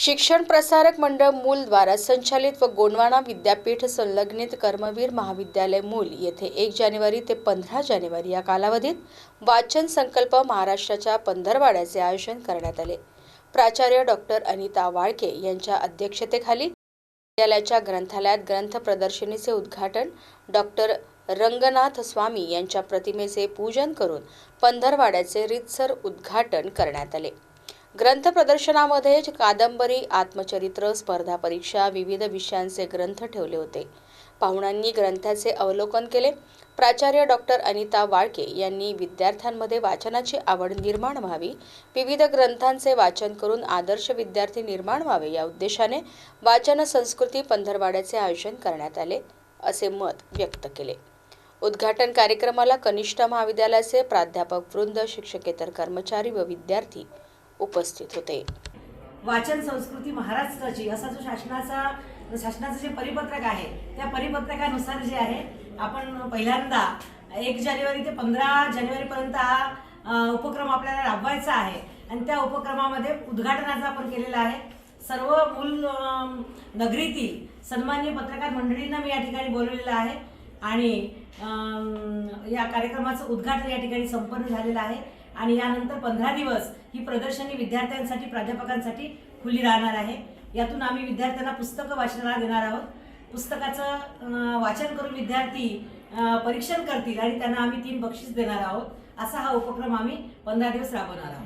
शिक्षण प्रसारक मंडळ मूल द्वारा संचालित व गोंडवाना विद्यापीठ संलग्नित कर्मवीर महाविद्यालय मूल येथे एक जानेवारी ते पंधरा जानेवारी या कालावधीत वाचन संकल्प महाराष्ट्राच्या पंधरवाड्याचे आयोजन करण्यात आले. प्राचार्य डॉक्टर अनिता वाळके यांच्या अध्यक्षतेखाली विद्यालयाच्या ग्रंथालयात ग्रंथ प्रदर्शनीचे उद्घाटन डॉक्टर रंगनाथ स्वामी यांच्या प्रतिमेचे पूजन करून पंधरवाड्याचे रितसर उद्घाटन करण्यात आले. ग्रंथ प्रदर्शनामध्ये कादंबरी आत्मचरित्र स्पर्धा परीक्षा विविध विषयांचे ग्रंथ ठेवले होते. पाहुण्यांनी ग्रंथाचे अवलोकन केले. प्राचार्य डॉक्टर अनिता वाळके यांनी विद्यार्थ्यांमध्ये वाचनाची आवड निर्माण व्हावी. विविध ग्रंथांचे वाचन करून आदर्श विद्यार्थी निर्माण व्हावे या उद्देशाने वाचन संस्कृती पंधरवाड्याचे आयोजन करण्यात आले असे मत व्यक्त केले. उद्घाटन कार्यक्रमाला कनिष्ठ महाविद्यालयाचे प्राध्यापक वृंद शिक्षकेतर कर्मचारी व विद्यार्थी उपस्थित होते. वाचन संस्कृती महाराष्ट्राची असा जो शासनाचा शासनाचं जे परिपत्रक आहे त्या परिपत्रकानुसार जे आहे आपण पहिल्यांदा एक जानेवारी ते पंधरा जानेवारीपर्यंत हा उपक्रम आपल्याला राबवायचा आहे. आणि त्या उपक्रमामध्ये उद्घाटनाचा आपण केलेला आहे. सर्व मूल नगरीतील सन्मान्य पत्रकार मंडळींना मी या ठिकाणी बोलवलेलं आहे. आणि या कार्यक्रमाचं उद्घाटन या ठिकाणी संपन्न झालेलं आहे. आणि यानंतर पंधरा दिवस ही प्रदर्शनी विद्यार्थ्यांसाठी प्राध्यापकांसाठी खुली राहणार आहे. यातून आम्ही विद्यार्थ्यांना पुस्तकं वाचनाला देणार आहोत. पुस्तकाचं वाचन करून विद्यार्थी परीक्षण करतील आणि त्यांना आम्ही तीन बक्षीस देणार आहोत. असा हा उपक्रम आम्ही पंधरा दिवस राबवणार आहोत.